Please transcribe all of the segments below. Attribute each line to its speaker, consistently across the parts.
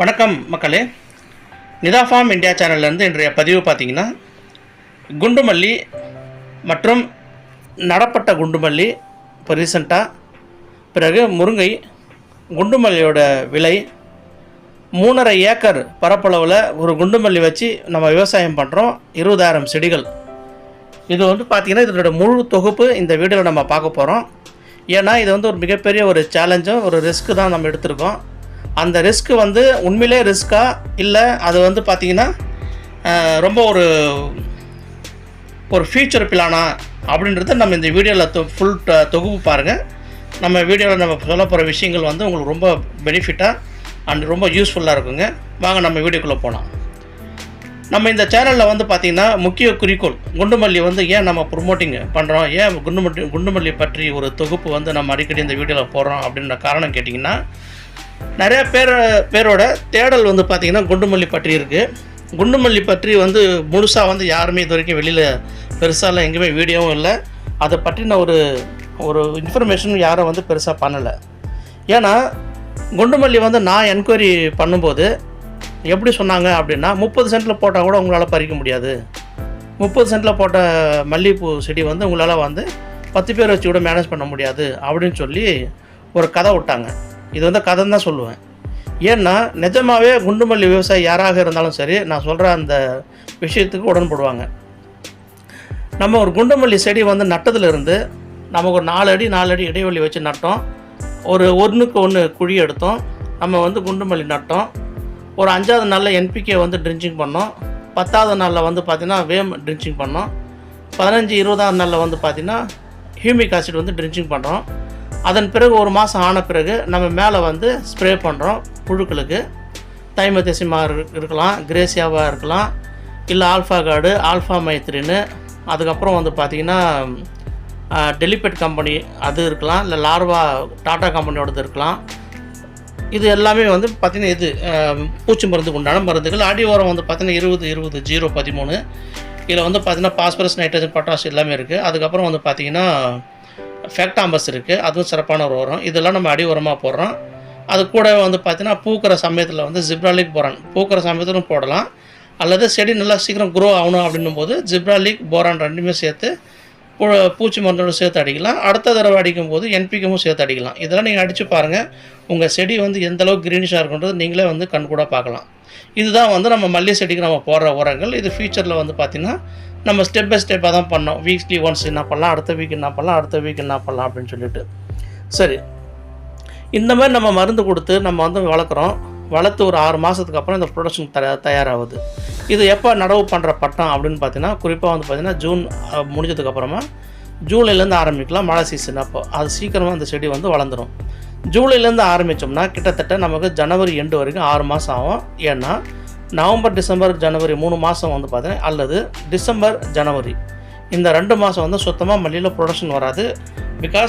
Speaker 1: வணக்கம் மக்களே. Nita form India சேனல்லேருந்து இன்றைய பதிவு பார்த்தீங்கன்னா குண்டுமல்லி மற்றும் நடப்பட்ட குண்டுமல்லி இப்போ ரீசண்டாக பிறகு முருங்கை குண்டுமல்லியோட விலை மூணரை ஏக்கர் பரப்பளவில் ஒரு குண்டுமல்லி வச்சு நம்ம விவசாயம் பண்ணுறோம் இருபதாயிரம் செடிகள். இது வந்து பார்த்திங்கன்னா இதனோட முழு தொகுப்பு இந்த வீடியோவில் நம்ம பார்க்க போகிறோம் ஏன்னா இது வந்து ஒரு மிகப்பெரிய ஒரு சேலஞ்சும் ஒரு ரிஸ்க்கு தான் நம்ம எடுத்திருக்கோம். அந்த ரிஸ்க்கு வந்து உண்மையிலே ரிஸ்க்கா இல்லை அது வந்து பார்த்திங்கன்னா ரொம்ப ஒரு ஒரு ஃபியூச்சர் பிளானா அப்படின்றத நம்ம இந்த வீடியோவில் ஃபுல் தொகுப்பு பாருங்கள் நம்ம வீடியோவில் நம்ம சொல்ல போகிற விஷயங்கள் வந்து உங்களுக்கு ரொம்ப பெனிஃபிட்டாக அண்ட் ரொம்ப யூஸ்ஃபுல்லாக இருக்குங்க. வாங்க நம்ம வீடியோக்குள்ளே போகலாம் நம்ம இந்த சேனலில் வந்து பார்த்திங்கன்னா முக்கிய குறிக்கோள் குண்டுமல்லி வந்து ஏன் நம்ம ப்ரொமோட்டிங் பண்ணுறோம் ஏன் குண்டுமல்லி குண்டுமல்லி பற்றி ஒரு தொகுப்பு வந்து நம்ம அடிக்கடி இந்த வீடியோவில் போடுறோம் அப்படின்ற காரணம் கேட்டிங்கன்னா நிறைய பேர் பேரோட தேடல் வந்து பார்த்திங்கன்னா குண்டுமல்லி பற்றி இருக்குது குண்டுமல்லி பற்றி வந்து முழுசாக வந்து யாருமே இது வரைக்கும் வெளியில் பெருசாலாம் எங்கேயுமே வீடியோவும் இல்லை. அதை பற்றின ஒரு ஒரு இன்ஃபர்மேஷனும் யாரும் வந்து பெருசாக பண்ணலை. ஏன்னா குண்டுமல்லி வந்து நான் என்கொயரி பண்ணும்போது எப்படி சொன்னாங்க அப்படின்னா முப்பது சென்ட்டில் போட்டால் கூட உங்களால் பறிக்க முடியாது. முப்பது சென்ட்டில் போட்ட மல்லிகைப்பூ செடி வந்து உங்களால் வந்து பத்து பேர் வச்சு கூட மேனேஜ் பண்ண முடியாது அப்படின்னு சொல்லி ஒரு கதை விட்டாங்க. இது வந்து கதைன்னு தான் சொல்லுவேன். ஏன்னா நிஜமாகவே குண்டுமல்லி விவசாயி யாராக இருந்தாலும் சரி நான் சொல்கிற அந்த விஷயத்துக்கு உடன்படுவாங்க. நம்ம ஒரு குண்டுமல்லி செடி வந்து நட்டதுலேருந்து நமக்கு ஒரு நாலு அடி நாலு அடி இடைவெளி வச்சு நட்டோம். ஒரு ஒன்றுக்கு ஒன்று குழி எடுத்தோம். நம்ம வந்து குண்டுமல்லி நட்டோம். ஒரு அஞ்சாவது நாளில் என்பிகே வந்து ட்ரிஞ்சிங் பண்ணோம். பத்தாவது நாளில் வந்து பார்த்திங்கன்னா வேம் ட்ரிஞ்சிங் பண்ணோம். பதினஞ்சு இருபதாவது நாளில் வந்து பார்த்திங்கன்னா ஹியூமிக் ஆசிட் வந்து ட்ரிஞ்சிங் பண்ணுறோம் அதன் பிறகு ஒரு மாதம் ஆன பிறகு நம்ம மேலே வந்து ஸ்ப்ரே பண்ணுறோம் புழுக்களுக்கு. தைமதெசிமா இருக்கலாம் கிரேசியாவாக இருக்கலாம் இல்லை ஆல்ஃபா கார்டு ஆல்ஃபா மைத்ரின்னு அதுக்கப்புறம் வந்து பார்த்திங்கன்னா டெலிபெட் கம்பெனி அது இருக்கலாம் இல்லை லார்வா டாடா கம்பெனியோடது இருக்கலாம். இது எல்லாமே வந்து பார்த்திங்கன்னா இது பூச்சி மருந்துக்கு உண்டான மருந்துகள். அடி உரம் வந்து பார்த்திங்கன்னா இருபது இருபது ஜீரோ பதிமூணு. இதில் வந்து பார்த்திங்கன்னா பாஸ்பரஸ் நைட்ரஜன் பொட்டாஸ் எல்லாமே இருக்குது அதுக்கப்புறம் வந்து பார்த்திங்கன்னா ஃபேக்டாம்பஸ் இருக்குது அதுவும் சிறப்பான ஒரு உரம். இதெல்லாம் நம்ம அடி உரமாக போடுறோம். அது கூட வந்து பார்த்திங்கன்னா பூக்கிற சமயத்தில் வந்து ஜிப்ராலிக் போரான் பூக்கிற சமயத்திலும் போடலாம். அல்லது செடி நல்லா சீக்கிரம் க்ரோ ஆகணும் அப்படின்னும் போது ஜிப்ராலிக் போரான் ரெண்டுமே சேர்த்து பூ- பூச்சி மருந்தோடு சேர்த்து அடிக்கலாம். அடுத்த தடவை அடிக்கும் போது என்பிக்கமும் சேர்த்து அடிக்கலாம். இதெல்லாம் நீங்கள் அடித்து பாருங்கள் உங்கள் செடி வந்து எந்த அளவுக்கு க்ரீனிஷாக இருக்குன்றது நீங்களே வந்து கண்கூட பார்க்கலாம். இதுதான் வந்து நம்ம மல்லி செடிக்கு நம்ம போடுற உரங்கள். இது ஃபியூச்சரில் வந்து பார்த்திங்கன்னா நம்ம ஸ்டெப் பை ஸ்டெப்பாக தான் பண்ணோம். வீக்லி ஒன்ஸ் என்ன பண்ணலாம்? அடுத்த வீக் என்ன பண்ணலாம்? அடுத்த வீக் என்ன பண்ணலாம்? அப்படின்னு சொல்லிட்டு. சரி. இந்த மாதிரி நம்ம மருந்து கொடுத்து நம்ம வந்து வளர்க்குறோம். வளர்த்து ஒரு ஆறு மாதத்துக்கு அப்புறம் இந்த ப்ரொடக்ஷன் த தயாராகுது. இது எப்போ நடவு பண்ணுற பட்டம் அப்படின்னு பார்த்தீங்கன்னா குறிப்பாக வந்து பார்த்திங்கன்னா ஜூன் முடிஞ்சதுக்கப்புறமா ஜூலைலேருந்து ஆரம்பிக்கலாம். மழை சீசன் அப்போ அது சீக்கிரமாக அந்த செடி வந்து வளர்ந்துடும் ஜூலைலேருந்து ஆரம்பித்தோம்னா கிட்டத்தட்ட நமக்கு ஜனவரி எண்டு வரைக்கும் ஆறு மாதம் ஆகும். ஏன்னா நவம்பர் டிசம்பர் ஜனவரி மூணு மாதம் வந்து பார்த்தீங்கன்னா அல்லது டிசம்பர் ஜனவரி. இந்த ரெண்டு மாதம் வந்து சுத்தமாக மல்லியில் ப்ரொடக்ஷன் வராது. பிகாஸ்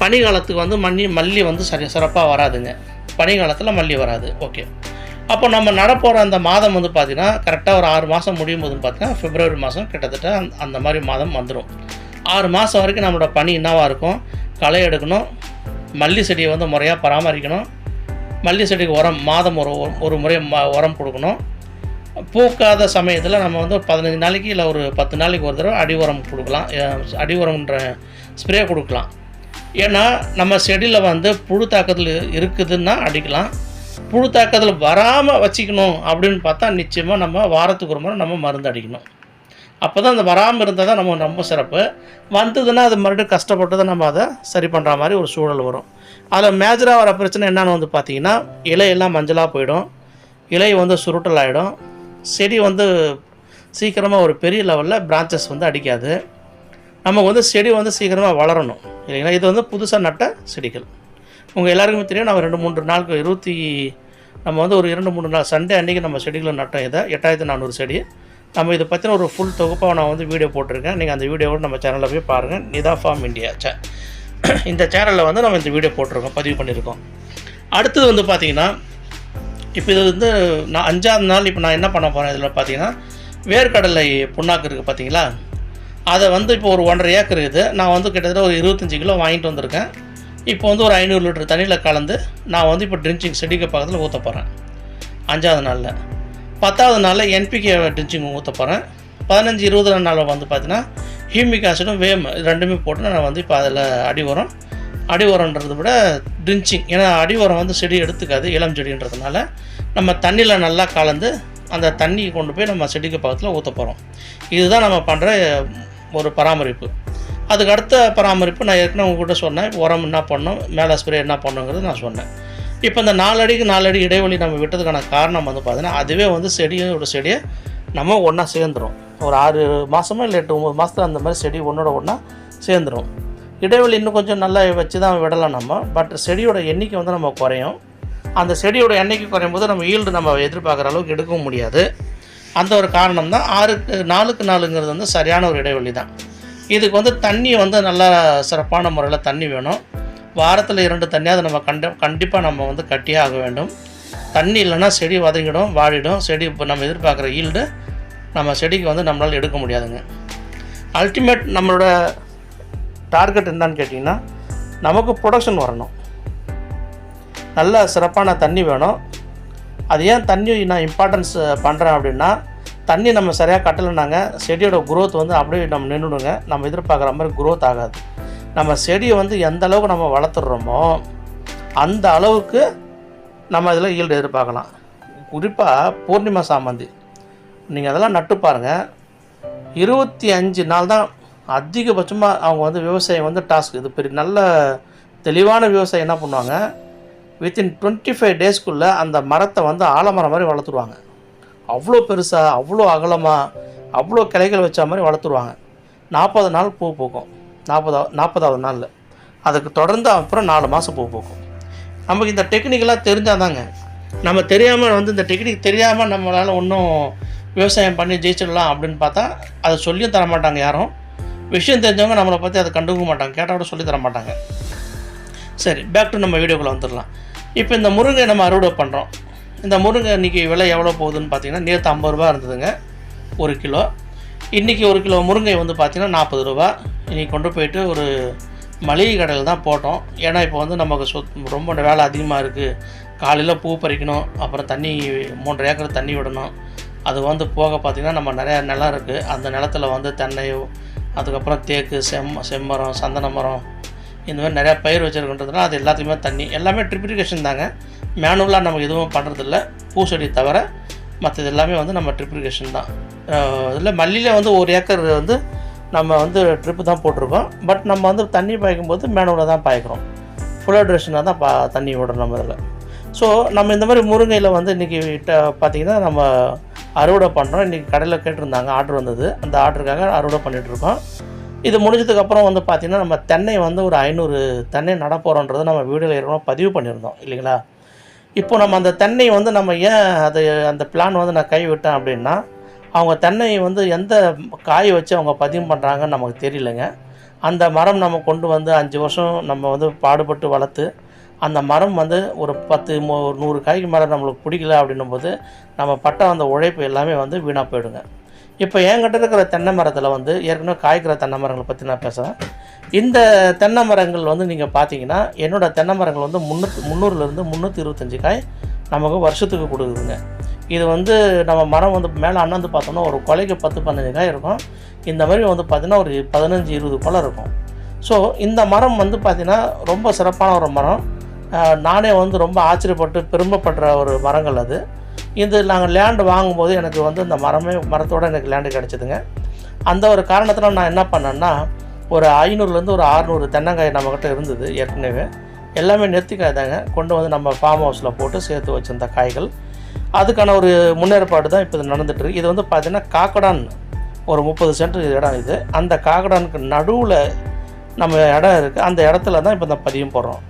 Speaker 1: பனிகாலத்துக்கு வந்து மல்லி மல்லி வந்து சரி சிறப்பாக வராதுங்க. பனிகாலத்தில் மல்லி வராது. ஓகே அப்போ நம்ம நடப்போகிற அந்த மாதம் வந்து பார்த்திங்கன்னா கரெக்டாக ஒரு ஆறு மாதம் முடியும் போதுன்னு பார்த்தீங்கன்னா ஃபிப்ரவரி மாதம் கிட்டத்தட்ட அந்த- அந்த மாதிரி மாதம் வந்துடும் ஆறு மாதம் வரைக்கும் நம்மளோட பனி என்னவாக இருக்கும்? களை எடுக்கணும். மல்லி செடியை வந்து முறையாக பராமரிக்கணும். மல்லி செடிக்கு உரம் மாதம் ஒரு ஒரு முறை உரம் கொடுக்கணும். பூக்காத சமயத்தில் நம்ம வந்து ஒரு பதினஞ்சு நாளைக்கு இல்லை ஒரு பத்து நாளைக்கு ஒரு தடவை அடி உரம் கொடுக்கலாம். அடி உரம்ன்ற ஸ்ப்ரே கொடுக்கலாம். ஏன்னா நம்ம செடியில் வந்து புழு தாக்கத்தில் இருக்குதுன்னா அடிக்கலாம். புழு தாக்கத்தில் வராமல் வச்சுக்கணும் அப்படின்னு பார்த்தா நிச்சயமாக நம்ம வாரத்துக்கு ஒரு முறை நம்ம மருந்து அடிக்கணும். அப்போ தான் அந்த வராமல் இருந்தால் தான் நம்ம ரொம்ப சிறப்பு. வந்ததுன்னா அது மறுபடியும் கஷ்டப்பட்டு தான் நம்ம அதை சரி பண்ணுற மாதிரி ஒரு சூழல் வரும். அதில் மேஜராக வர பிரச்சனை என்னன்னு வந்து பார்த்தீங்கன்னா இலையெல்லாம் மஞ்சளாக போயிடும். இலை வந்து சுருட்டல் ஆகிடும் செடி வந்து சீக்கிரமாக ஒரு பெரிய லெவலில் பிரான்ச்சஸ் வந்து அடிக்காது. நமக்கு வந்து செடி வந்து சீக்கிரமாக வளரணும். இல்லைங்களா? இது வந்து புதுசாக நட்ட செடிகள். உங்கள் எல்லாருக்குமே தெரியும் நம்ம ரெண்டு மூன்று நாளுக்கு இருபத்தி நம்ம வந்து ஒரு இரண்டு மூணு நாள் சண்டே அன்றைக்கி நம்ம செடிகளை நட்டோம் இதை. எட்டாயிரத்தி நானூறு செடி. நம்ம இதை பற்றின ஒரு ஃபுல் தொகுப்பாக நான் வந்து வீடியோ போட்டிருக்கேன். நீங்கள் அந்த வீடியோவோட நம்ம சேனலில் போய் பாருங்கள் நிதா ஃபார்ம் இந்தியா. சே இந்த சேனலில் வந்து நம்ம இந்த வீடியோ போட்டிருக்கோம் பதிவு பண்ணியிருக்கோம். அடுத்தது வந்து பார்த்திங்கன்னா இப்போ இது வந்து நான் அஞ்சாவது நாள் இப்போ நான் என்ன பண்ண போகிறேன் இதில் பார்த்தீங்கன்னா வேர்க்கடலை புண்ணாக்கு இருக்குது பார்த்தீங்களா அதை வந்து இப்போ ஒரு ஒன்றரை ஏக்கர் இது. நான் வந்து கிட்டத்தட்ட ஒரு இருபத்தஞ்சி கிலோ வாங்கிட்டு வந்திருக்கேன். இப்போ வந்து ஒரு ஐநூறு லிட்டர் தண்ணியில் கலந்து நான் வந்து இப்போ ட்ரிஞ்சிங் செடிக்கு பக்கத்தில் ஊற்ற போகிறேன் அஞ்சாவது நாளில். பத்தாவது நாளில் என்பிகே ட்ரிஞ்சிங் ஊற்ற போகிறேன் பதினஞ்சு இருபது நாளில் வந்து பார்த்தீங்கன்னா ஹியூமிக் ஆசிடும் வேம் ரெண்டுமே போட்டு நான் வந்து இப்போ அதில் அடி உரம் அடி உரன்றதை விட ட்ரிஞ்சிங் ஏன்னா அடி உரம் வந்து செடி எடுத்துக்காது இளம் செடின்றதுனால நம்ம தண்ணியில் நல்லா கலந்து அந்த தண்ணியை கொண்டு போய் நம்ம செடிக்கு பக்கத்தில் ஊற்ற போகிறோம் இதுதான் நம்ம பண்ணுற ஒரு பராமரிப்பு. அதுக்கு அடுத்த பராமரிப்பு நான் ஏற்கனவே உங்ககிட்ட சொன்னேன். உரம் என்ன பண்ணணும் மேலே ஸ்ப்ரே என்ன பண்ணணுங்கிறது நான் சொன்னேன். இப்போ இந்த நாலு அடிக்கு நாலு அடி இடைவெளி நம்ம விட்டதுக்கான காரணம் வந்து பார்த்தீங்கன்னா அதுவே வந்து செடியோட செடியை நம்ம ஒன்றா சேர்ந்துரும். ஒரு ஆறு மாதமோ இல்லை எட்டு ஒம்பது மாதத்துல அந்த மாதிரி செடி ஒன்றோட ஒன்றா சேர்ந்துரும். இடைவெளி இன்னும் கொஞ்சம் நல்லா வச்சு தான் விடலாம் நம்ம. பட் செடியோட எண்ணிக்கை வந்து நம்ம குறையும். அந்த செடியோட எண்ணிக்கை குறையும் போது நம்ம ஈல்டு நம்ம எதிர்பார்க்குற அளவுக்கு எடுக்கவும் முடியாது. அந்த ஒரு காரணம் தான் ஆறுக்கு நாலுக்கு நாலுங்கிறது வந்து சரியான ஒரு இடைவெளி தான் இதுக்கு வந்து தண்ணி வந்து நல்லா சிறப்பான முறையில் தண்ணி வேணும். வாரத்தில் இரண்டு தண்ணியாவது நம்ம கண்ட கண்டிப்பாக நம்ம வந்து கட்டியே ஆக வேண்டும். தண்ணி இல்லைன்னா செடி வதங்கிடும் வாடிடும். செடி இப்போ நம்ம எதிர்பார்க்குற ஈல்டு நம்ம செடிக்கு வந்து நம்மளால் எடுக்க முடியாதுங்க. அல்டிமேட் நம்மளோட டார்கெட் என்னன்னு கேட்டிங்கன்னா நமக்கு ப்ரொடக்ஷன் வரணும். நல்ல சிறப்பான தண்ணி வேணும். அது ஏன் தண்ணி நான் இம்பார்ட்டன்ஸ் பண்ணுறேன் அப்படின்னா தண்ணி நம்ம சரியாக கட்டலைனாங்க செடியோட குரோத் வந்து அப்படியே நம்ம நின்றுடுங்க. நம்ம எதிர்பார்க்குற மாதிரி குரோத் ஆகாது. நம்ம செடியை வந்து எந்த அளவுக்கு நம்ம வளர்த்துடுறோமோ அந்த அளவுக்கு நம்ம இதில் ஈல்டு எதிர்பார்க்கலாம். குறிப்பாக பூர்ணிமா சாமந்தி. நீங்கள் அதெல்லாம் நட்டு பாருங்கள் இருபத்தி அஞ்சு நாள் தான் அதிகபட்சமாக அவங்க வந்து விவசாயம் வந்து டாஸ்க். இது பெரிய நல்ல தெளிவான விவசாயம் என்ன பண்ணுவாங்க? வித்தின் டுவெண்ட்டி ஃபைவ் டேஸ்க்குள்ளே அந்த மரத்தை வந்து ஆலமரம் மாதிரி வளர்த்துருவாங்க. அவ்வளோ பெருசாக அவ்வளோ அகலமாக அவ்வளோ கிளைகள் வச்ச மாதிரி வளர்த்துருவாங்க. நாற்பது நாள் பூ பூக்கும். நாற்பதாவது நாற்பதாவது நாளில். அதுக்கு தொடர்ந்து அப்புறம் நாலு மாதம் பூ பூக்கும். நமக்கு இந்த டெக்னிக்கெல்லாம் தெரிஞ்சாதாங்க. நம்ம தெரியாமல் வந்து இந்த டெக்னிக் தெரியாமல் நம்மளால் ஒன்றும் விவசாயம் பண்ணி ஜெயிச்சிடலாம் அப்படின்னு பார்த்தா அதை சொல்லியும் தர மாட்டாங்க யாரும். விஷயம் தெரிஞ்சவங்க நம்மளை பற்றி அதை கண்டுக்க மாட்டாங்க. கேட்டால் கூட சொல்லி தர மாட்டாங்க. சரி பேக் டு நம்ம வீடியோக்குள்ளே வந்துடலாம். இப்போ இந்த முருங்கை நம்ம அறுவடை பண்ணுறோம் இந்த முருங்கை இன்றைக்கி விலை எவ்வளோ போகுதுன்னு பார்த்தீங்கன்னா நேற்று ஐம்பது ரூபா இருந்ததுங்க. ஒரு கிலோ. இன்றைக்கி ஒரு கிலோ முருங்கை வந்து பார்த்திங்கன்னா நாற்பது ரூபா இன்றைக்கி கொண்டு போயிட்டு ஒரு மளிகை கடையில் தான் போட்டோம். ஏன்னா இப்போ வந்து நமக்கு சொத் ரொம்ப வேலை அதிகமாக இருக்குது காலையில் பூ பறிக்கணும் அப்புறம் தண்ணி மூன்றரை ஏக்கர் தண்ணி விடணும். அது வந்து போக பார்த்திங்கன்னா நம்ம நிறையா நிலம் இருக்குது அந்த நிலத்துல வந்து தென்னையோ அதுக்கப்புறம் தேக்கு செம் செம்மரம் சந்தன மரம் இந்த மாதிரி நிறையா பயிர் வச்சுருக்கின்றதுனால அது எல்லாத்துக்குமே தண்ணி. எல்லாமே ட்ரிப்ரிகேஷன் தாங்க. மேனுவலாக நம்ம எதுவும் பண்ணுறதில்ல பூச்செடி தவிர மற்றது எல்லாமே வந்து நம்ம ட்ரிப்ரிகேஷன் தான். இதில் மல்லியில் வந்து ஒரு ஏக்கர் வந்து நம்ம வந்து ட்ரிப்பு தான் போட்டிருக்கோம். பட் நம்ம வந்து தண்ணி பாய்க்கும் போது மேனோவில் தான் பாய்க்கிறோம். ஃபுல்லாக ட்ரெஷனாக தான் பா தண்ணி விடுறோம் நம்ம இதில் ஸோ நம்ம இந்த மாதிரி முருங்கையில் வந்து இன்றைக்கி பார்த்திங்கன்னா நம்ம அறுவடை பண்ணுறோம் இன்றைக்கி கடையில் கேட்டிருந்தாங்க ஆர்டர் வந்தது. அந்த ஆர்டருக்காக அறுவடை பண்ணிகிட்ருக்கோம் இது முடிஞ்சதுக்கப்புறம் வந்து பார்த்திங்கன்னா நம்ம தென்னை வந்து ஒரு ஐநூறு தென்னை நடப்போகிறோன்றதை நம்ம வீடியோவில் ஏற்கனவே பதிவு பண்ணியிருந்தோம். இல்லைங்களா? இப்போ நம்ம அந்த தென்னை வந்து நம்ம ஏன் அது அந்த பிளான் வந்து நான் கைவிட்டேன் அப்படின்னா அவங்க தென்னை வந்து எந்த காய் வச்சு அவங்க பதிவு பண்ணுறாங்கன்னு நமக்கு தெரியலங்க. அந்த மரம் நம்ம கொண்டு வந்து அஞ்சு வருஷம் நம்ம வந்து பாடுபட்டு வளர்த்து அந்த மரம் வந்து ஒரு பத்து மு ஒரு நூறு காய்க்கு மேலே நம்மளுக்கு பிடிக்கல அப்படின்னும் போது நம்ம பட்ட அந்த உழைப்பு எல்லாமே வந்து வீணாக போயிடுங்க. இப்போ என்கிட்ட இருக்கிற தென்னை மரத்தில் வந்து ஏற்கனவே காய்க்கிற தென்னை மரங்களை பற்றி நான் பேசுகிறேன் இந்த தென்னை மரங்கள் வந்து நீங்கள் பார்த்தீங்கன்னா என்னோடய தென்னை மரங்கள் வந்து முந்நூற்றி முந்நூறுலேருந்து முந்நூற்றி இருபத்தஞ்சி காய் நமக்கு வருஷத்துக்கு கொடுக்குதுங்க. இது வந்து நம்ம மரம் வந்து மேலே அண்ணாந்து பார்த்தோம்னா ஒரு கொலைக்கு பத்து பதினஞ்சு காய் இருக்கும். இந்த மாதிரி வந்து பார்த்திங்கன்னா ஒரு பதினஞ்சு இருபது கொலை இருக்கும். ஸோ இந்த மரம் வந்து பார்த்திங்கன்னா ரொம்ப சிறப்பான ஒரு மரம். நானே வந்து ரொம்ப ஆச்சரியப்பட்டு பெருமைப்படுற ஒரு மரங்கள் அது. இது நாங்கள் லேண்டு வாங்கும்போது எனக்கு வந்து இந்த மரமே மரத்தோட எனக்கு லேண்டு கிடச்சிதுங்க. அந்த ஒரு காரணத்தில் நான் என்ன பண்ணேன்னா ஒரு ஐநூறுலேருந்து ஒரு அறநூறு தென்னங்காய் நம்மக்கிட்ட இருந்தது ஏற்கனவே. எல்லாமே நெத்திக்காய் தாங்க. கொண்டு வந்து நம்ம ஃபார்ம் ஹவுஸில் போட்டு சேர்த்து வச்சிருந்த காய்கள். அதுக்கான ஒரு முன்னேற்பாடு தான் இப்போ இது நடந்துட்டு இருக்கு. இது வந்து பார்த்தீங்கன்னா காக்கடான் ஒரு முப்பது சென்டர் இடம் இது. அந்த காக்கடானுக்கு நடுவில் நம்ம இடம் இருக்குது அந்த இடத்துல தான் இப்போ இந்த பதியம் போடுறோம்.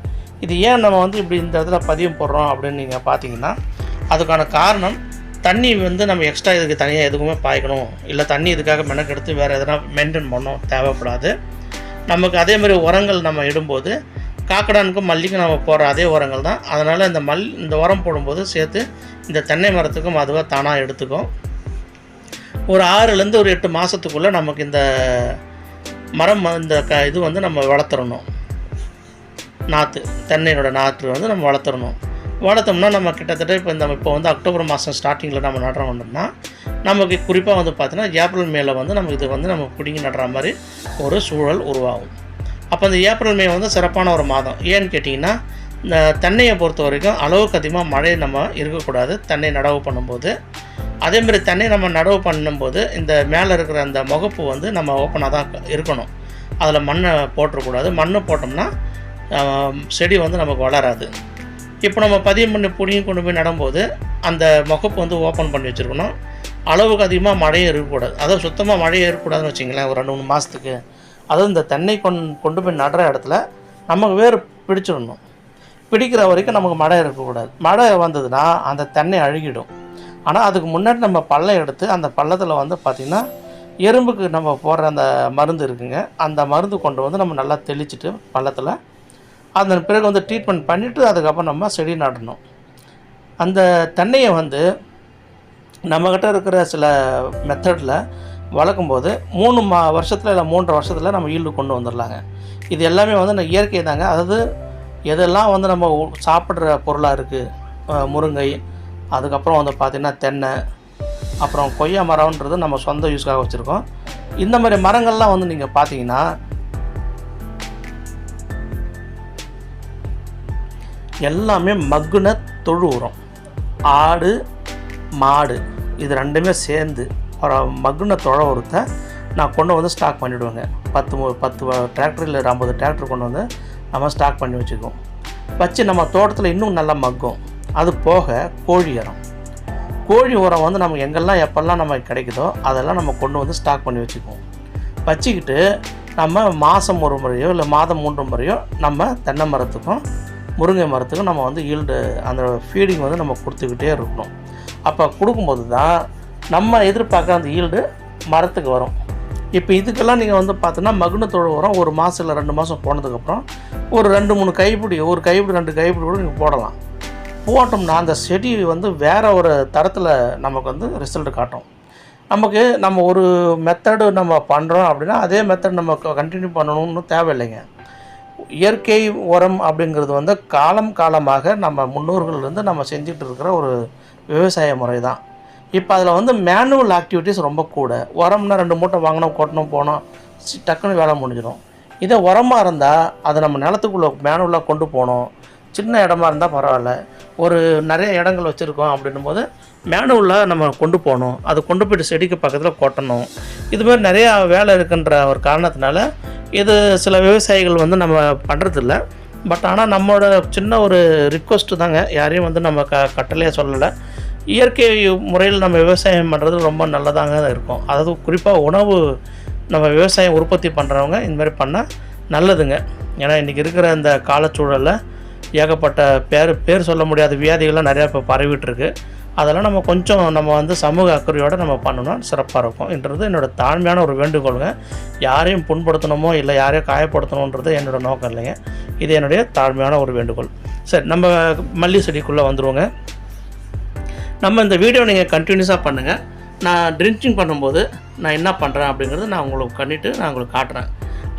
Speaker 1: இது ஏன் நம்ம வந்து இப்படி இந்த இடத்துல பதியம் போடுறோம் அப்படின்னு நீங்கள் பார்த்தீங்கன்னா அதுக்கான காரணம் தண்ணி வந்து நம்ம எக்ஸ்ட்ரா இதுக்கு தனியாக எதுக்குமே பாய்க்கணும். இல்லை தண்ணி இதுக்காக மெனக்கெடுத்து வேறு எதனா மெயின்டைன் பண்ணணும் தேவைப்படாது. நமக்கு அதே மாதிரி உரங்கள் நம்ம இடும்போது காக்கடானுக்கும் மல்லிக்கும் நம்ம போடுற அதே உரங்கள் தான். அதனால் இந்த மல் இந்த உரம் போடும்போது சேர்த்து இந்த தென்னை மரத்துக்கும் அதுவாக தானாக எடுத்துக்கும். ஒரு ஆறுலேருந்து ஒரு எட்டு மாதத்துக்குள்ளே நமக்கு இந்த மரம் இந்த க இது வந்து நம்ம வளர்த்துறணும். நாற்று தென்னையோட நாற்று வந்து நம்ம வளர்த்துறணும். வளர்த்தோம்னா நம்ம கிட்டத்தட்ட இப்போ இந்த இப்போ வந்து அக்டோபர் மாதம் ஸ்டார்டிங்கில் நம்ம நடுறோம்னா நமக்கு குறிப்பாக வந்து பார்த்தீங்கன்னா ஏப்ரல் மேல வந்து நமக்கு இது வந்து நம்ம பிடிங்கி நடுற மாதிரி ஒரு சூழல் உருவாகும். அப்போ அந்த ஏப்ரல் மே வந்து சிறப்பான ஒரு மாதம். ஏன்னு கேட்டிங்கன்னா இந்த தென்னையை பொறுத்த வரைக்கும் அளவுக்கு அதிகமாக மழை நம்ம இருக்கக்கூடாது. தென்னை நடவு பண்ணும்போது. அதேமாதிரி தென்னை நம்ம நடவு பண்ணும்போது இந்த மேலே இருக்கிற அந்த முகப்பு வந்து நம்ம ஓப்பனாக தான் இருக்கணும். அதில் மண்ணை போட்டுறக்கூடாது. மண்ணை போட்டோம்னா செடி வந்து நமக்கு வளராது. இப்போ நம்ம பதியம் பண்ணி புடியும் கொண்டு போய் நடும்போது அந்த முகப்பு வந்து ஓப்பன் பண்ணி வச்சுருக்கணும். அளவுக்கு அதிகமாக மழையும் இருக்கக்கூடாது. அதாவது சுத்தமாக மழையே இருக்கக்கூடாதுன்னு வச்சிங்களேன் ஒரு ரெண்டு மூணு மாதத்துக்கு அதுவும் இந்த தென்னை கொண் கொண்டு போய் நடுற இடத்துல நமக்கு வேர் பிடிச்சிடணும். பிடிக்கிற வரைக்கும் நமக்கு மழை இருக்கக்கூடாது. மழை வந்ததுன்னா அந்த தென்னை அழுகிடும். ஆனால் அதுக்கு முன்னாடி நம்ம பள்ளம் எடுத்து அந்த பள்ளத்தில் வந்து பார்த்திங்கன்னா எறும்புக்கு நம்ம போடுற அந்த மருந்து இருக்குங்க. அந்த மருந்து கொண்டு வந்து நம்ம நல்லா தெளிச்சுட்டு பள்ளத்தில் அதன் பிறகு வந்து ட்ரீட்மெண்ட் பண்ணிவிட்டு அதுக்கப்புறம் நம்ம செடி நடணும். அந்த தென்னையை வந்து நம்மக்கிட்ட இருக்கிற சில மெத்தடில் வளர்க்கும் போது மூணு மா வருஷத்தில் இல்லை மூன்றரை வருஷத்தில் நம்ம ஈல்டு கொண்டு வந்துடலாங்க இது எல்லாமே வந்து நான் இயற்கை தாங்க. அதாவது எதெல்லாம் வந்து நம்ம சாப்பிட்ற பொருளாக இருக்குது முருங்கை அதுக்கப்புறம் வந்து பார்த்திங்கன்னா தென்னை அப்புறம் கொய்யா மரம்ன்றது நம்ம சொந்த யூஸ்க்காக வச்சுருக்கோம். இந்த மாதிரி மரங்கள்லாம் வந்து நீங்கள் பார்த்தீங்கன்னா எல்லாமே மக்குன தொழு உரம் ஆடு மாடு இது ரெண்டுமே சேர்ந்து மக்குன தொழு உரத்தை நான் கொண்டு வந்து ஸ்டாக் பண்ணிவிடுவேங்க பத்து மு- பத்து டிராக்டர் இல்லை ஐம்பது டிராக்டர் கொண்டு வந்து நம்ம ஸ்டாக் பண்ணி வச்சுக்குவோம். வச்சு நம்ம தோட்டத்தில் இன்னும் நல்லா மக்கும். அது போக கோழி உரம். கோழி உரம் வந்து நமக்கு எங்கெல்லாம் எப்பெல்லாம் நமக்கு கிடைக்குதோ அதெல்லாம் நம்ம கொண்டு வந்து ஸ்டாக் பண்ணி வச்சுக்குவோம். வச்சுக்கிட்டு நம்ம மாதம் ஒரு முறையோ இல்லை மாதம் மூன்று முறையோ நம்ம தென்னை மரத்துக்கும் முருங்கை மரத்துக்கும் நம்ம வந்து ஈல்டு அந்த ஃபீடிங் வந்து நம்ம கொடுத்துக்கிட்டே இருக்கணும். அப்போ கொடுக்கும்போது தான் நம்ம எதிர்பார்க்குற அந்த ஈல்டு மரத்துக்கு வரும். இப்போ இதுக்கெல்லாம் நீங்கள் வந்து பார்த்தோன்னா மகுனத்தோடு உரம் ஒரு மாதம் இல்லை ரெண்டு மாதம் போனதுக்கப்புறம் ஒரு ரெண்டு மூணு கைப்பிடி ஒரு கைப்பிடி ரெண்டு கைப்பிடி கூட நீங்கள் போடலாம். போட்டோம்னா அந்த செடி வந்து வேறு ஒரு தரத்தில் நமக்கு வந்து ரிசல்ட் காட்டும். நமக்கு நம்ம ஒரு மெத்தடு நம்ம பண்ணுறோம் அப்படின்னா அதே மெத்தட் நம்ம கண்டினியூ பண்ணணும்னு தேவையில்லைங்க. இயற்கை உரம் அப்படிங்கிறது வந்து காலம் காலமாக நம்ம முன்னோர்கள் நம்ம செஞ்சுட்டு இருக்கிற ஒரு விவசாய முறை தான் இப்போ அதில் வந்து மேனுவல் ஆக்டிவிட்டீஸ் ரொம்ப கூட. உரம்னா ரெண்டு மூட்டை வாங்கினோம் கொட்டணும் போனோம் சி- டக்குன்னு வேலை முடிஞ்சிடும். இதே உரமாக இருந்தால் அதை நம்ம நிலத்துக்குள்ளே மேனுவலாக கொண்டு போகணும். சின்ன இடமா இருந்தால் பரவாயில்ல. ஒரு நிறைய இடங்கள் வச்சுருக்கோம் அப்படின்னும் போது மேனுவலாக நம்ம கொண்டு போகணும். அது கொண்டு போயிட்டு செடிக்கு பக்கத்தில் கொட்டணும். இது மாதிரி நிறையா வேலை இருக்குன்ற ஒரு காரணத்தினால இது சில விவசாயிகள் வந்து நம்ம பண்ணுறதில்ல பட் ஆனால் நம்மளோட சின்ன ஒரு ரிக்வஸ்ட்டு தாங்க. யாரையும் வந்து நம்ம க கட்டளையாக சொல்லலை. இயற்கை முறையில் நம்ம விவசாயம் பண்ணுறது ரொம்ப நல்லதாங்க இருக்கும். அதாவது குறிப்பாக உணவு நம்ம விவசாயம் உற்பத்தி பண்ணுறவங்க இந்த மாதிரி பண்ணால் நல்லதுங்க. ஏன்னா இன்றைக்கி இருக்கிற இந்த காலச்சூழலில் ஏகப்பட்ட பேர் பேர் சொல்ல முடியாத வியாதிகள்லாம் நிறையா இப்போ பரவிட்டுருக்கு. அதெல்லாம் நம்ம கொஞ்சம் நம்ம வந்து சமூக அக்கறையோடு நம்ம பண்ணணும் சிறப்பாக இருக்கும். என்றது என்னோட தாழ்மையான ஒரு வேண்டுகோளுங்க. யாரையும் புண்படுத்தணுமோ இல்லை யாரையும் காயப்படுத்தணுன்றது என்னோடய நோக்கம் இல்லைங்க. இது என்னுடைய தாழ்மையான ஒரு வேண்டுகோள். சரி நம்ம மல்லி செடிக்குள்ளே வந்துடுவோங்க நம்ம இந்த வீடியோ நீங்கள் கண்டினியூஸாக பண்ணுங்கள் நான் ட்ரின்ச்சிங் பண்ணும்போது நான் என்ன பண்ணுறேன் அப்படிங்கிறது நான் உங்களுக்கு பண்ணிவிட்டு நான் உங்களுக்கு காட்டுறேன்.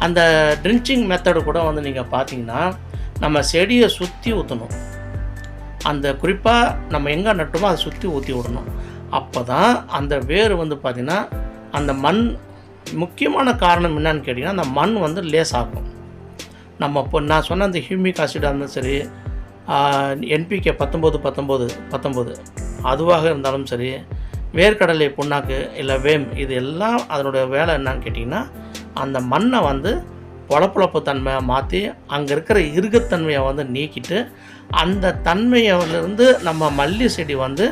Speaker 1: அந்த ட்ரின்ச்சிங் மெத்தடு கூட வந்து நீங்கள் பார்த்தீங்கன்னா நம்ம செடியை சுற்றி ஊற்றணும் அந்த குறிப்பாக நம்ம எங்கே நட்டுமோ அதை சுற்றி ஊற்றி விடணும். அப்போ தான் அந்த வேர் வந்து பார்த்திங்கன்னா அந்த மண் முக்கியமான காரணம் என்னன்னு கேட்டிங்கன்னா அந்த மண் வந்து லேஸ் ஆகும். நம்ம இப்போ நான் சொன்ன அந்த ஹியூமிக் ஆசிடாக இருந்தாலும் சரி என்பிகே பத்தொம்போது பத்தொம்போது பத்தொம்போது அதுவாக இருந்தாலும் சரி வேர்க்கடலை புண்ணாக்கு இல்லை வேம் இது எல்லாம் அதனுடைய வேலை என்னன்னு கேட்டிங்கன்னா அந்த மண்ணை வந்து பொழப்புழப்பு தன்மையை மாற்றி அங்கே இருக்கிற இறுகத்தன்மையை வந்து நீக்கிட்டு அந்த தன்மையிலிருந்து நம்ம மல்லி செடி வந்து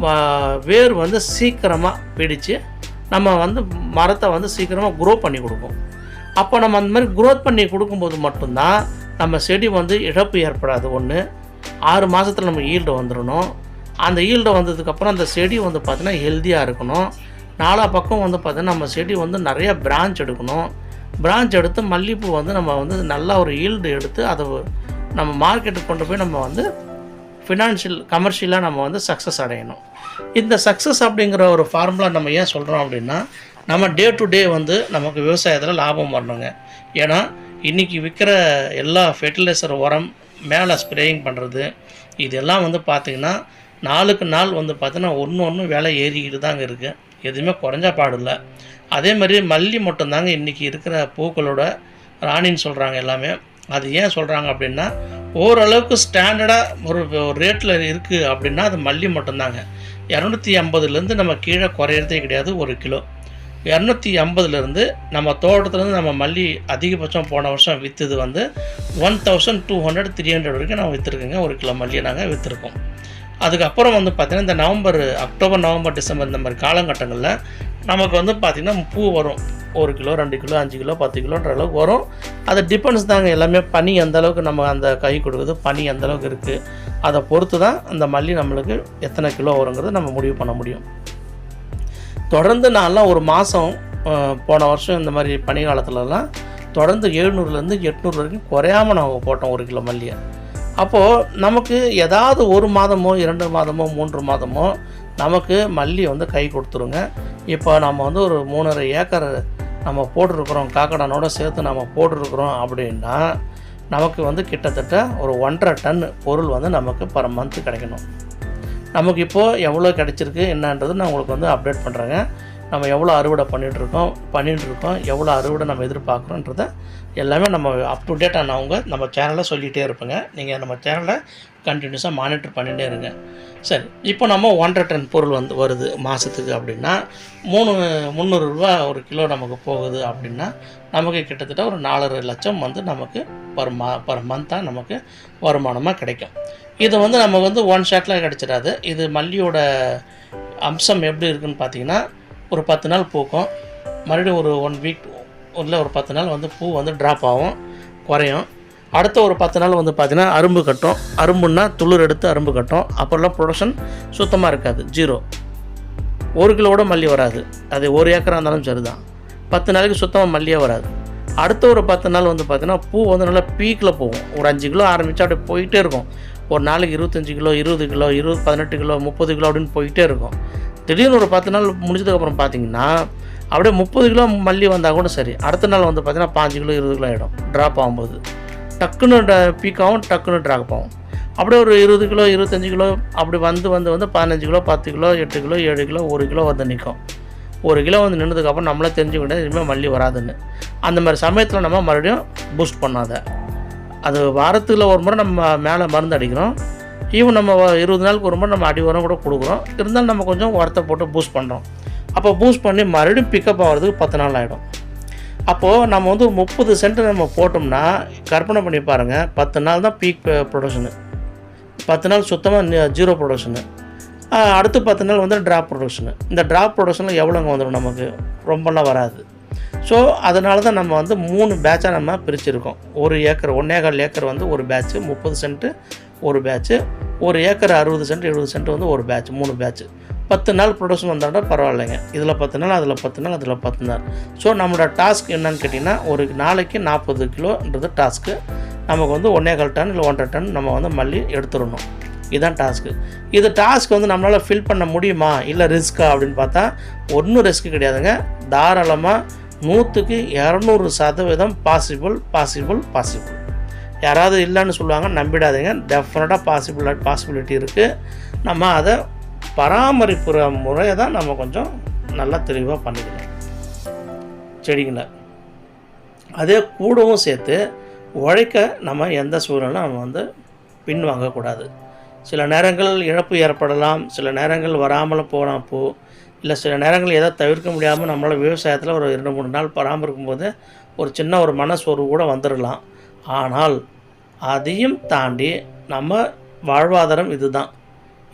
Speaker 1: வ- வேர் வந்து சீக்கிரமாக பிடிச்சு நம்ம வந்து மரத்தை வந்து சீக்கிரமாக குரோ பண்ணி கொடுக்கும். அப்போ நம்ம அந்த மாதிரி குரோத் பண்ணி கொடுக்கும்போது மட்டும்தான் நம்ம செடி வந்து இழப்பு ஏற்படாது. ஒன்று ஆறு மாதத்தில் நம்ம ஈல்டு வந்துடணும். அந்த ஈல்டு வந்ததுக்கப்புறம் அந்த செடி வந்து பார்த்திங்கன்னா ஹெல்த்தியாக இருக்கணும். நாலா பக்கம் வந்து பார்த்திங்கன்னா நம்ம செடி வந்து நிறைய பிரான்ச் எடுக்கணும். பிரான்ச் எடுத்து மல்லிகைப்பூ வந்து நம்ம வந்து நல்லா ஒரு ஈல்டு எடுத்து அதை நம்ம மார்க்கெட்டுக்கு கொண்டு போய் நம்ம வந்து ஃபினான்ஷியல் கமர்ஷியலாக நம்ம வந்து சக்ஸஸ் அடையணும். இந்த சக்ஸஸ் அப்படிங்கிற ஒரு ஃபார்முலா நம்ம ஏன் சொல்கிறோம் அப்படின்னா நம்ம டே டு டே வந்து நமக்கு விவசாயத்தில் லாபம் வரணுங்க. ஏன்னா இன்றைக்கி விற்கிற எல்லா ஃபெர்டிலைசர் உரம் மேலே ஸ்ப்ரேயிங் பண்ணுறது இதெல்லாம் வந்து பார்த்திங்கன்னா நாளுக்கு நாள் வந்து பார்த்தீங்கன்னா ஒன்று ஒன்று விலை ஏறிக்கிட்டு தாங்க இருக்குது எதுவுமே குறைஞ்சா பாடில்லை அதே மாதிரி மல்லி மட்டும்தாங்க இன்றைக்கி இருக்கிற பூக்களோட ராணின்னு சொல்கிறாங்க எல்லாமே. அது ஏன் சொல்கிறாங்க அப்படின்னா ஓரளவுக்கு ஸ்டாண்டர்டாக ஒரு ஒரு ரேட்டில் இருக்குது அப்படின்னா அது மல்லி மட்டும்தாங்க இரநூத்தி ஐம்பதுலேருந்து நம்ம கீழே குறையிறதே கிடையாது ஒரு கிலோ. இரநூத்தி ஐம்பதுலேருந்து நம்ம தோட்டத்துலேருந்து நம்ம மல்லி அதிகபட்சம் போன வருஷம் விற்றுது வந்து one thousand two hundred three hundred வரைக்கும் நம்ம விற்றுருக்கோங்க ஒரு கிலோ மல்லியை நாங்கள் விற்றுருக்கோம் அதுக்கப்புறம் வந்து பார்த்திங்கன்னா இந்த நவம்பர் அக்டோபர் நவம்பர் டிசம்பர் இந்த மாதிரி காலகட்டங்களில் நமக்கு வந்து பார்த்திங்கன்னா பூ வரும். ஒரு கிலோ ரெண்டு கிலோ அஞ்சு கிலோ பத்து கிலோன்ற அளவுக்கு வரும். அது டிபெண்ட்ஸ் தாங்க எல்லாமே. பனி எந்த அளவுக்கு நம்ம அந்த கை கொடுக்குது பனி எந்த அளவுக்கு இருக்குது அதை பொறுத்து தான் அந்த மல்லி நம்மளுக்கு எத்தனை கிலோ வருங்கிறத நம்ம முடிவு பண்ண முடியும். தொடர்ந்து நான்லாம் ஒரு மாதம் போன வருஷம் இந்த மாதிரி பனி காலத்துலலாம் தொடர்ந்து எழுநூறுலேருந்து எட்நூறு வரைக்கும் குறையாமல் நாங்கள் போட்டோம் ஒரு கிலோ மல்லியை. அப்போது நமக்கு ஏதாவது ஒரு மாதமோ இரண்டு மாதமோ மூன்று மாதமோ நமக்கு மல்லி வந்து கை கொடுத்துருங்க. இப்போ நம்ம வந்து ஒரு மூணரை ஏக்கர் நம்ம போட்டிருக்கிறோம் காக்கடானோட சேர்த்து நம்ம போட்டிருக்கிறோம் அப்படின்னா நமக்கு வந்து கிட்டத்தட்ட ஒரு ஒன்றரை டன் பொருள் வந்து நமக்கு பர் மந்த்து கிடைக்கணும். நமக்கு இப்போது எவ்வளோ கிடச்சிருக்கு என்னன்றது நான் உங்களுக்கு வந்து அப்டேட் பண்ணுறேங்க நம்ம எவ்வளோ அறுவடை பண்ணிகிட்ருக்கோம் பண்ணிகிட்ருக்கோம் எவ்வளோ அறுவடை நம்ம எதிர்பார்க்குறோன்றத எல்லாமே நம்ம அப் டு டேட் ஆனவங்க நம்ம சேனலில் சொல்லிகிட்டே இருப்பேங்க. நீங்கள் நம்ம சேனலை கண்டினியூஸாக மானிட்டர் பண்ணிகிட்டே இருங்க. சரி இப்போ நம்ம ஒன்றரை டன் பொருள் வந்து வருது மாதத்துக்கு அப்படின்னா மூணு முந்நூறுரூவா ஒரு கிலோ நமக்கு போகுது அப்படின்னா நமக்கு கிட்டத்தட்ட ஒரு நாலரை லட்சம் வந்து நமக்கு பர் மா பர் மந்த்தாக நமக்கு வருமானமாக கிடைக்கும். இது வந்து நம்ம வந்து ஒன் ஷாட்டில் கிடச்சிடாது. இது மல்லியோட அம்சம் எப்படி இருக்குன்னு பார்த்தீங்கன்னா ஒரு பத்து நாள் பூக்கும். மறுபடியும் ஒரு ஒன் வீக் இல்லை ஒரு பத்து நாள் வந்து பூ வந்து ட்ராப் ஆகும் குறையும். அடுத்த ஒரு பத்து நாள் வந்து பார்த்திங்கன்னா அரும்பு கட்டும். அரும்புன்னா துளிர் எடுத்து அரும்பு கட்டும். அப்போல்லாம் ப்ரொடக்ஷன் சுத்தமாக இருக்காது ஜீரோ ஒரு கிலோவோட மல்லி வராது. அது ஒரு ஏக்கராக இருந்தாலும் சரி தான் பத்து நாளைக்கு சுத்தமாக மல்லியே வராது. அடுத்த ஒரு பத்து நாள் வந்து பார்த்திங்கன்னா பூ வந்து நல்லா பீக்கில் போகும். ஒரு அஞ்சு கிலோ ஆரம்பித்து அப்படியே போயிட்டே இருக்கும். ஒரு நாளைக்கு இருபத்தஞ்சி கிலோ இருபது கிலோ இருபது பதினெட்டு கிலோ முப்பது கிலோ அப்படின்னு போயிட்டே இருக்கும். திடீர்னு ஒரு பத்து நாள் முடிஞ்சதுக்கப்புறம் பார்த்தீங்கன்னா அப்படியே முப்பது கிலோ மல்லி வந்தால் கூட சரி. அடுத்த நாள் வந்து பார்த்தீங்கன்னா பாஞ்சு கிலோ இருபது கிலோ ஆகிடும் ட்ராப் ஆகும்போது. டக்குன்னு பீக் ஆகும் டக்குன்னு ட்ராப் ஆகும். அப்படியே ஒரு இருபது கிலோ இருபத்தஞ்சி கிலோ அப்படி வந்து வந்து வந்து பதினஞ்சு கிலோ பத்து கிலோ எட்டு கிலோ ஏழு கிலோ ஒரு கிலோ வந்து நிற்கும் ஒரு கிலோ வந்து நின்றதுக்கப்புறம் நம்மளே தெரிஞ்சுக்கிட்டே இனிமேல் மல்லி வராதுன்னு. அந்த மாதிரி சமயத்தில் நம்ம மறுபடியும் பூஸ்ட் பண்ணாத. அது வாரத்தில் ஒரு முறை நம்ம மேலே மருந்து அடிக்கிறோம் ஈவன் நம்ம இருபது நாளுக்கு ஒரு முறை நம்ம அடி உரம் கூட கொடுக்குறோம். இருந்தாலும் நம்ம கொஞ்சம் உரத்தை போட்டு பூஸ்ட் பண்ணுறோம் அப்போ பூஸ்ட் பண்ணி மறுபடியும் பிக்கப் ஆகிறதுக்கு பத்து நாள் ஆகிடும் அப்போது நம்ம வந்து முப்பது சென்ட் நம்ம போட்டோம்னா கற்பனை பண்ணி பாருங்கள் பத்து நாள் தான் பீக் ப்ரொடக்ஷனு பத்து நாள் சுத்தமாக ஜீரோ ப்ரொடக்ஷனு அடுத்து பத்து நாள் வந்து ட்ராப் ப்ரொடக்ஷனு இந்த ட்ராப் ப்ரொடக்ஷனில் எவ்வளோங்க வந்துடும் நமக்கு? ரொம்பலாம் வராது. ஸோ அதனால தான் நம்ம வந்து மூணு பேட்சாக நம்ம பிரிச்சுருக்கோம். ஒரு ஏக்கர் ஒன்றேகால் ஏக்கர் வந்து ஒரு பேட்ச்சு முப்பது சென்ட்டு ஒரு பேட்ச்சு ஒரு ஏக்கர் அறுபது சென்ட் எழுபது சென்ட் வந்து ஒரு பேட்ச் மூணு பேட்ச் பத்து நாள் ப்ரொடக்ஷன் வந்தாண்டா பரவாயில்லைங்க. இதில் பத்து நாள் அதில் பத்து நாள் அதில் பத்து நாள். ஸோ நம்மளோட டாஸ்க் என்னன்னு கேட்டிங்கன்னா ஒரு நாளைக்கு நாற்பது கிலோன்றது டாஸ்க்கு நமக்கு வந்து ஒன்றே கால் டன் இல்லை ஒன்றரை டன் நம்ம வந்து மல்லி எடுத்துடணும். இதுதான் டாஸ்க்கு இது டாஸ்க் வந்து நம்மளால் ஃபில் பண்ண முடியுமா? இல்லை ரிஸ்க்கா அப்படின்னு பார்த்தா ஒன்றும் ரிஸ்க் கிடையாதுங்க. தாராளமாக நூற்றுக்கு இரநூறு சதவீதம் பாசிபிள் பாசிபிள் பாசிபிள் யாராவது இல்லைன்னு சொல்லுவாங்க நம்பிடாதீங்க. டெஃபினட்டாக பாசிபிள் பாசிபிலிட்டி இருக்குது நம்ம அதை பராமரிப்புற முறையை தான் நம்ம கொஞ்சம் நல்லா தெளிவாக பண்ணிக்கணும். செடிங்களை அதே கூடவும் சேர்த்து உழைக்க நம்ம எந்த சூழலும் நம்ம வந்து பின்வாங்கக்கூடாது சில நேரங்கள் இழப்பு ஏற்படலாம். சில நேரங்கள் வராமல் போனால் பூ. இல்லை சில நேரங்கள் எதை தவிர்க்க முடியாமல் நம்மளால் விவசாயத்தில் ஒரு இரண்டு மூணு நாள் பராமரிக்கும் போது ஒரு சின்ன ஒரு மனசோர்வு கூட வந்துடலாம் ஆனால் அதையும் தாண்டி நம்ம வாழ்வாதாரம் இதுதான்.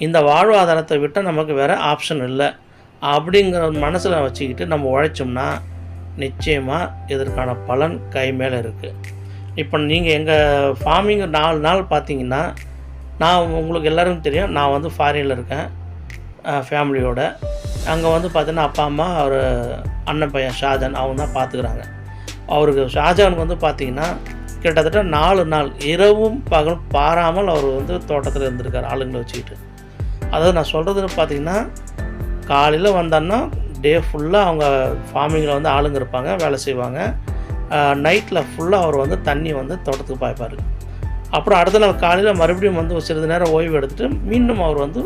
Speaker 1: இந்த வாழ்வாதாரத்தை விட்டு நமக்கு வேறு ஆப்ஷன் இல்லை. அப்படிங்கிற மனசில் வச்சுக்கிட்டு நம்ம உழைச்சோம்னா நிச்சயமாக இதற்கான பலன் கை மேலே இருக்குது இப்போ நீங்கள் எங்கள் ஃபார்மிங் நாலு நாள் பார்த்தீங்கன்னா நான் உங்களுக்கு எல்லோரும் தெரியும். நான் வந்து ஃபாரினில் இருக்கேன். ஃபேமிலியோட அங்கே வந்து பார்த்தீங்கன்னா அப்பா அம்மா அவர் அண்ணன் பையன் ஷாஜான் அவங்க தான் பார்த்துக்குறாங்க அவருக்கு ஷாஜானுக்கு வந்து பார்த்தீங்கன்னா கிட்டத்தட்ட நாலு நாள் இரவும் பகலும் பாராமல் அவர் வந்து தோட்டத்தில் இருந்திருக்கார் ஆளுங்களை வச்சுக்கிட்டு. அதாவது நான் சொல்கிறது பார்த்தீங்கன்னா காலையில் வந்தான்னா டே ஃபுல்லாக அவங்க ஃபார்மிங்கில் வந்து ஆளுங்க இருப்பாங்க வேலை செய்வாங்க. நைட்டில் ஃபுல்லாக அவர் வந்து தண்ணி வந்து தோட்டத்துக்கு பாய்ப்பார். அப்புறம் அடுத்த நாள் காலையில் மறுபடியும் வந்து ஒரு சிறிது நேரம் ஓய்வு எடுத்துகிட்டு மீண்டும் அவர் வந்து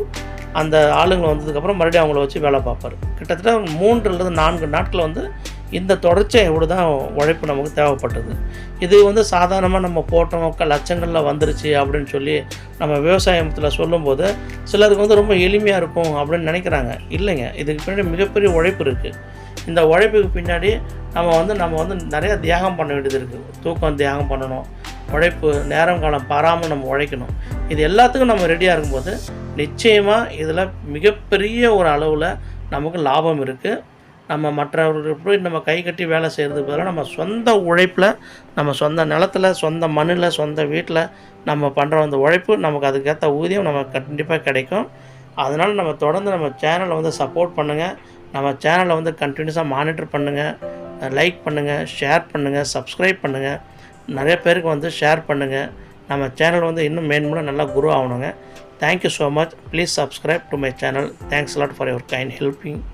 Speaker 1: அந்த ஆளுங்களை வந்ததுக்கப்புறம் மறுபடியும் அவங்கள வச்சு வேலை பார்ப்பார். கிட்டத்தட்ட மூன்றுலேருந்து நான்கு நாட்கள் வந்து இந்த தொடர்ச்சியோடு தான் உழைப்பு நமக்கு தேவைப்பட்டது? இது வந்து சாதாரணமாக நம்ம போட்டோம் லட்சங்களில் வந்துருச்சு அப்படின்னு சொல்லி நம்ம விவசாயத்தில் சொல்லும்போது சிலருக்கு வந்து ரொம்ப எளிமையாக இருக்கும் அப்படின்னு நினைக்கிறாங்க. இல்லைங்க இதுக்கு பின்னாடி மிகப்பெரிய உழைப்பு இருக்குது இந்த உழைப்புக்கு பின்னாடி நம்ம வந்து நம்ம வந்து நிறைய தியாகம் பண்ண வேண்டியது இருக்குது தூக்கம் தியாகம் பண்ணணும் உழைப்பு நேரம் காலம் பாராமல் நம்ம உழைக்கணும். இது எல்லாத்துக்கும் நம்ம ரெடியாக இருக்கும்போது நிச்சயமாக இதில் மிகப்பெரிய ஒரு அளவில் நமக்கு லாபம் இருக்குது நம்ம மற்றவர்கள் போய் நம்ம கை கட்டி வேலை செய்கிறதுக்கு பதிலாக நம்ம சொந்த உழைப்பில் நம்ம சொந்த நிலத்துல சொந்த மண்ணில் சொந்த வீட்டில் நம்ம பண்ணுற அந்த உழைப்பு நமக்கு அதுக்கேற்ற ஊதியம் நமக்கு கண்டிப்பாக கிடைக்கும். அதனால் நம்ம தொடர்ந்து நம்ம சேனலை வந்து சப்போர்ட் பண்ணுங்கள் நம்ம சேனலை வந்து கண்டினியூஸாக மானிட்டர் பண்ணுங்கள் லைக் பண்ணுங்கள் ஷேர் பண்ணுங்கள் சப்ஸ்கிரைப் பண்ணுங்கள் நிறைய பேருக்கு வந்து ஷேர் பண்ணுங்கள் நம்ம சேனல் வந்து இன்னும் மேன்மூலம் நல்லா குரோ ஆகணுங்க. Thank you so much please subscribe to my channel thanks lot for your kind helping